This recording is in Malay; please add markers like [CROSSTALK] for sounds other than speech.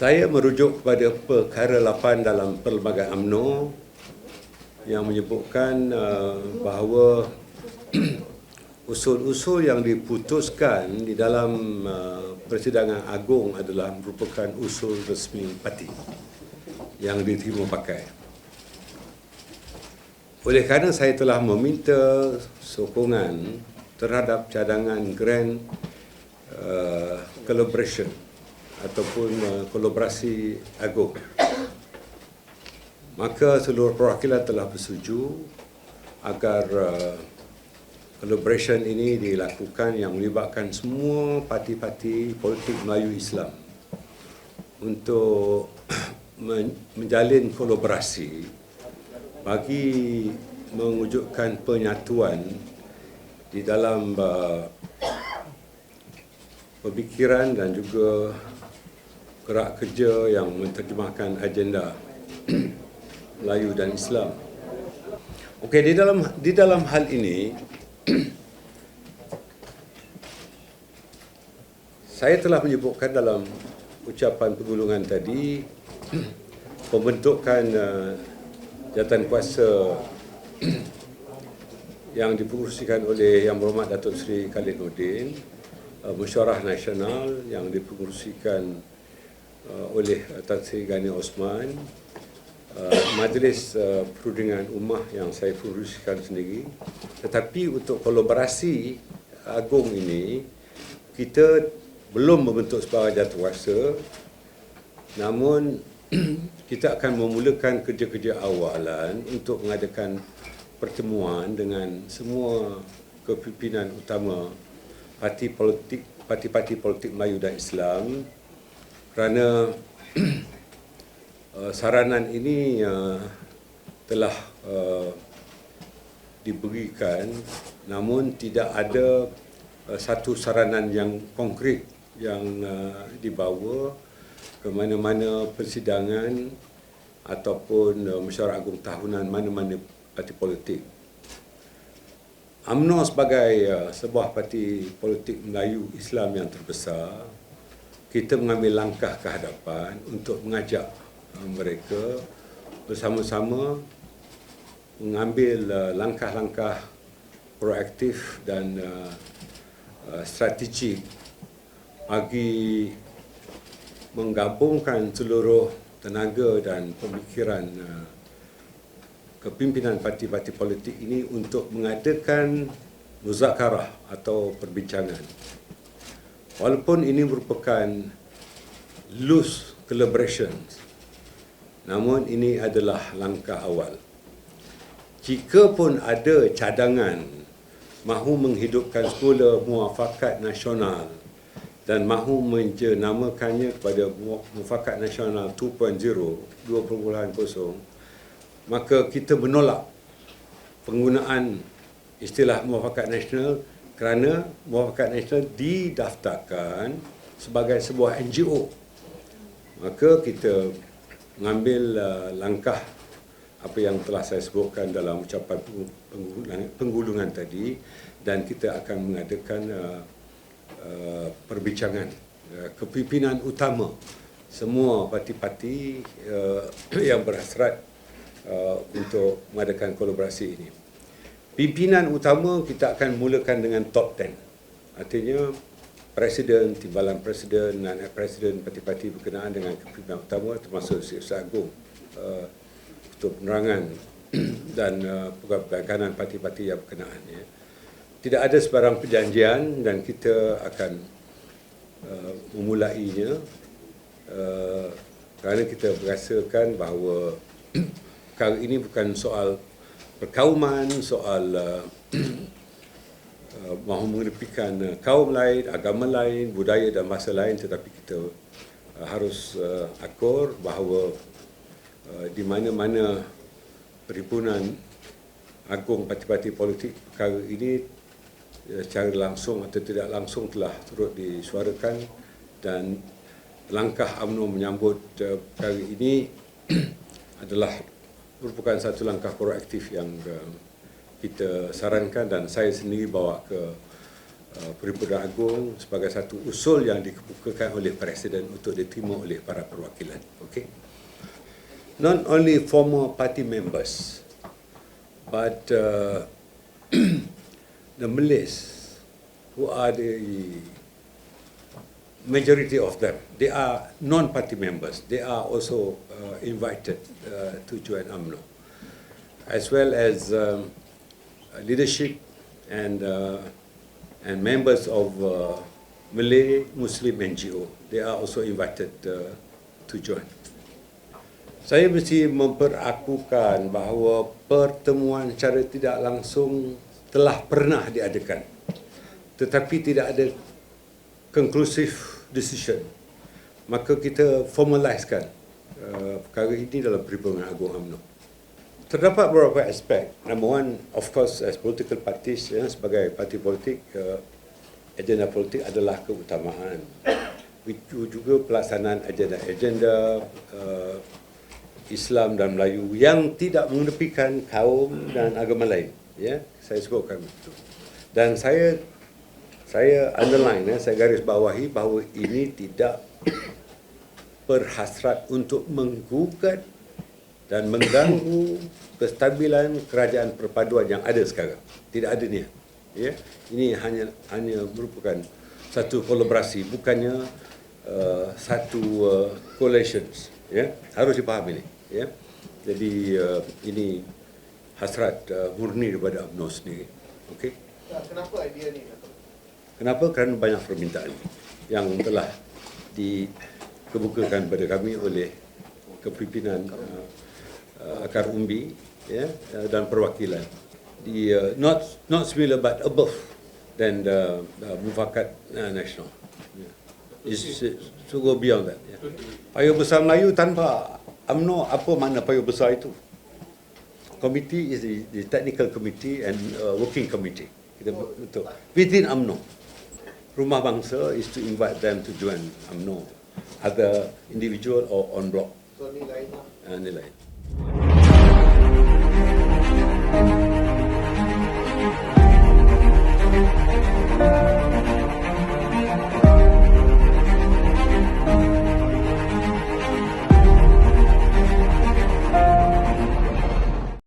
Saya merujuk kepada perkara 8 dalam Perlembagaan UMNO yang menyebutkan uh, bahawa [CLEARS THROAT] usul-usul yang diputuskan di dalam uh, persidangan agung adalah merupakan usul resmi parti yang diterima pakai. Oleh kerana saya telah meminta sokongan terhadap cadangan Grand uh, Collaboration ataupun uh, kolaborasi agung. Maka seluruh perwakilan telah bersetuju agar uh, collaboration ini dilakukan yang melibatkan semua parti-parti politik Melayu Islam untuk [COUGHS] menjalin kolaborasi bagi mewujudkan penyatuan di dalam uh, pemikiran dan juga gerak kerja yang menterjemahkan agenda [CLEARS THROAT] Melayu dan Islam. Okey di dalam di dalam hal ini [CLEARS THROAT] saya telah menyebutkan dalam ucapan pergulungan tadi [CLEARS THROAT] pembentukan uh, jawatan kuasa yang dipengurusikan oleh Yang Berhormat Datuk Seri Khalid Nordin, uh, Mesyuarah Nasional yang dipengurusikan uh, oleh Tan Sri Gani Osman, uh, Majlis uh, Perundingan Ummah yang saya pengurusikan sendiri. Tetapi untuk kolaborasi agung ini, kita belum membentuk sebarang jatuhkuasa namun [CLEARS THROAT] kita akan memulakan kerja-kerja awalan untuk mengadakan pertemuan dengan semua kepimpinan utama parti politik parti-parti politik Melayu dan Islam kerana [CLEARS THROAT] uh, saranan ini uh, telah uh, diberikan namun tidak ada uh, satu saranan yang konkret yang uh, dibawa ke mana-mana persidangan ataupun uh, mesyuarat agung tahunan mana-mana parti politik. UMNO sebagai uh, sebuah parti politik Melayu Islam yang terbesar, kita mengambil langkah ke hadapan untuk mengajak uh, mereka bersama-sama mengambil uh, langkah-langkah proaktif dan uh, uh, strategik bagi menggabungkan seluruh tenaga dan pemikiran kepimpinan parti-parti politik ini untuk mengadakan muzakarah atau perbincangan. Walaupun ini merupakan loose collaboration, namun ini adalah langkah awal. Jika pun ada cadangan mahu menghidupkan sekolah muafakat nasional dan mahu menjenamakannya kepada Mufakat Nasional 2.0, 2.0, maka kita menolak penggunaan istilah Mufakat Nasional kerana Mufakat Nasional didaftarkan sebagai sebuah NGO. Maka kita mengambil uh, langkah apa yang telah saya sebutkan dalam ucapan penggulungan tadi dan kita akan mengadakan uh, Uh, perbincangan kepimpinan utama semua parti-parti [CLEARS THROAT] yang berhasrat untuk mengadakan kolaborasi ini. Pimpinan utama kita akan mulakan dengan top 10. Artinya presiden, timbalan presiden dan presiden parti-parti berkenaan dengan kepimpinan utama termasuk Sir Agung untuk penerangan [CLEARS THROAT] dan pegawai parti-parti yang berkenaan. Ya tidak ada sebarang perjanjian dan kita akan uh, memulainya uh, kerana kita merasakan bahawa [CLEARS THROAT] perkara ini bukan soal perkauman, soal uh, uh, mahu mengedepikan uh, kaum lain, agama lain, budaya dan masa lain tetapi kita harus akur bahawa di mana-mana perhimpunan agung parti-parti politik perkara ini secara langsung atau tidak langsung telah turut disuarakan dan langkah UMNO menyambut perkara ini [CLEARS THROAT] adalah merupakan satu langkah proaktif yang uh, kita sarankan dan saya sendiri bawa ke uh, Perhimpunan Agung sebagai satu usul yang dikemukakan oleh Presiden untuk diterima oleh para perwakilan. Okay? Not only former party members, but uh, [CLEARS THROAT] the Malays who are the majority of them, they are non-party members. They are also uh, invited uh, to join UMNO, as well as um, leadership and uh, and members of uh, Malay Muslim NGO. They are also invited uh, to join. Saya mesti memperakukan bahawa pertemuan secara tidak langsung telah pernah diadakan. Tetapi tidak ada conclusive decision. Maka kita formalisekan uh, perkara ini dalam Perhimpunan Agung UMNO. Terdapat beberapa aspek. Number one, of course, as political parties, ya, sebagai parti politik, uh, agenda politik adalah keutamaan. Itu juga pelaksanaan agenda-agenda uh, Islam dan Melayu yang tidak mengedepikan kaum dan agama lain. Ya, saya sebutkan itu. Dan saya saya underline, ya, saya garis bawahi bahawa ini tidak berhasrat untuk menggugat dan mengganggu kestabilan kerajaan perpaduan yang ada sekarang. Tidak ada niat. Ya, ini hanya hanya merupakan satu kolaborasi, bukannya uh, satu uh, coalitions. Ya, harus dipahami ini. Ya, jadi uh, ini hasrat uh, murni daripada UMNO sendiri. Okey. Ya, Kenapa idea ni? Kenapa? Kerana banyak permintaan yang telah dikemukakan kepada kami oleh kepimpinan uh, akar umbi ya uh, dan perwakilan di uh, not not similar but above than the uh, mufakat uh, national. Yeah. It's, it's to go beyond that. Yeah. Payung besar Melayu tanpa UMNO apa makna payung besar itu? Committee is the, the technical committee and uh, working committee. Kita betul. Within UMNO. Rumah Bangsa is to invite them to join UMNO, either individual or on block So ni lain lah. uh, nilai.